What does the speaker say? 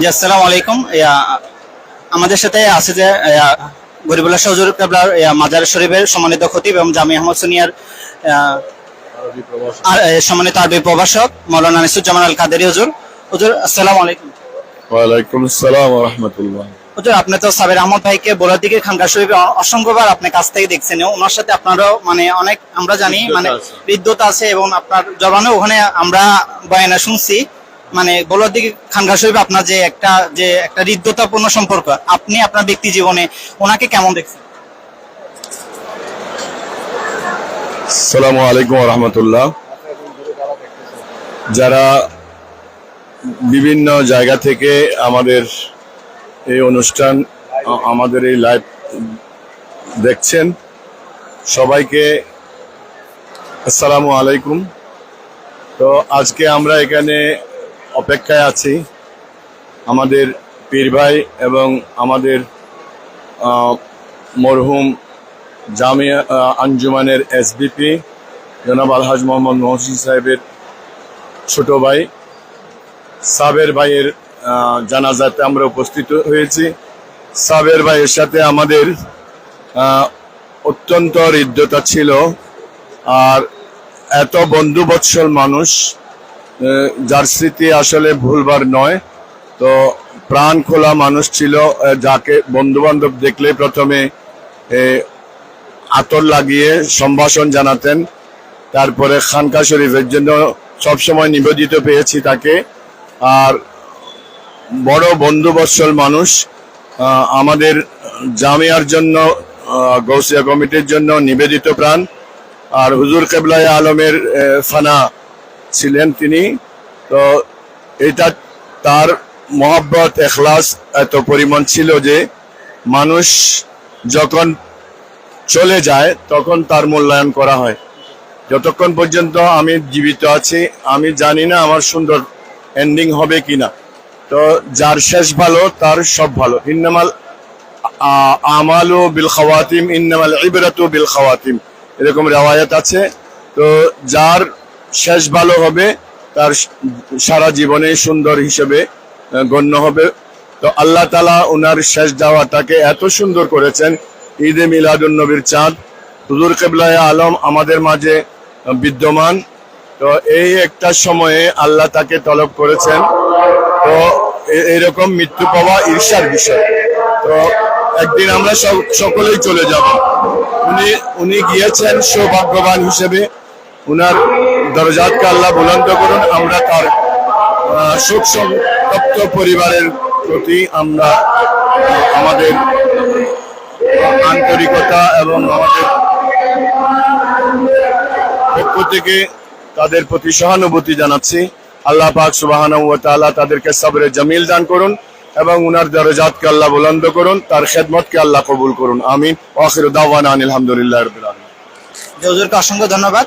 জি আসসালামু আলাইকুম। আমাদের সাথে আছে যে গরিবুল্লাহ সজুর কাবলার মাজার শরীফের সম্মানিত খতিব এবং জামি আহমদ সুনিয়ার সম্মানিত আরবি প্রভাষক মৌলানা নিসুজ্জামান আল কাদেরি হজুর। হুজুর আসসালামু আলাইকুম। ওয়ালাইকুম আসসালাম রহমতুল্লাহ। হুজুর আপনি তো সাবের আহমদ ভাইকে বোলার দিকে খানকা শরীফে অসংখ্যবার আপনি কাছ থেকে দেখছেন ওনার সাথে আপনারও মানে অনেক আমরা জানি মানে। হৃদ্যতা আছে। এবং আপনার জবানে ওখানে আমরা বয়ানে শুনছি। মানে বোলার দিকে খানকা শরীফে আপনার যে একটা যে একটা হৃদ্যতাপূর্ণ সম্পর্ক, আপনি আপনার ব্যক্তি জীবনে ওনাকে কেমন দেখছেন? আসসালামু আলাইকুম রহমতুল্লাহ। যারা বিভিন্ন জায়গা থেকে আমাদের এই অনুষ্ঠান, আমাদের এই লাইভ দেখছেন, সবাইকে আসসালামু আলাইকুম। তো আজকে আমরা এখানে অপেক্ষায় আছি। আমাদের পীর ভাই এবং আমাদের মরহুম জামিয়া আঞ্জুমানের এসবিপি, জনাব আলহাজ মোহাম্মদ মহসিন সাহেবের ছোট ভাই। সাবের ভাইয়ের জানাজাতে আমরা উপস্থিত হয়েছি। সাবের ভাইয়ের সাথে আমাদের অত্যন্ত হৃদ্যতা ছিল। আর এত বন্ধুবৎসল মানুষ স্মৃতি আসলে ভুলবার নয়। তো প্রাণ খোলা মানুষ ছিল যাকে বন্ধু বান্ধব দেখলে প্রথমে আতর লাগিয়ে সম্ভাষণ জানাতেন। তারপরে খানকা শরীফের জন্য সবসময় নিবেদিত পেয়েছি তাকে। আর বড় বন্ধুবৎসল মানুষ আমাদের জামিয়ার জন্য গৌসিয়া কমিটির জন্য নিবেদিত প্রাণ। আর হুজুর কেবলাই আলমের ফানা ছিলেন তিনি। তো এটা তার মহাব্বত, এখলাস এত পরিমাণ ছিল যে মানুষ যখন চলে যায় তখন তার মূল্যায়ন করা হয়। যতক্ষণ পর্যন্ত আমি জীবিত আছি, আমি জানি না আমার সুন্দর এন্ডিং হবে কি না তো যার শেষ ভালো, তার সব ভালো। ইন্নামাল আমালু বিল খাওয়াতিম, ইন্নামাল ইবরাতু বিল খাওয়াতিম। এরকম রেওয়ায়াত আছে। তো যার শেষ ভালো হবে, তার সারা জীবনে সুন্দর হিসেবে গণ্য হবে। তো আল্লাহ তালা ওনার শেষ যাওয়াটাকে এত সুন্দর করেছেন, ঈদে মিলাদুন নবীর চাঁদ। হুজুর কেবলায় আলম আমাদের মাঝে বিদ্যমান। তো এই একটা সময়ে আল্লাহ তাকে তলব করেছেন। তো এরকম মৃত্যু পাওয়া ঈর্ষার বিষয়। তো একদিন আমরা সকলেই চলে যাব। উনি উনি গিয়েছেন সৌভাগ্যবান হিসেবে। উনার দরজাতকে আল্লাহ বুলন্দ করুন। আমরা তার শোক সন্তপ্ত পরিবারের প্রতি আমরা, আমাদের আন্তরিকতা এবং আমাদের পক্ষ থেকে তাদের প্রতি সহানুভূতি জানাচ্ছি। আল্লাহ পাক সুবাহান তাদেরকে সবরে জামিল দান করুন এবং উনার দরজাতকে আল্লাহ বুলন্দ করুন, তার খেদমতকে আল্লাহ কবুল করুন। আমিন। ওয়াখির দাওয়ানা আলহামদুলিল্লাহ রবিল অসংখ্য ধন্যবাদ।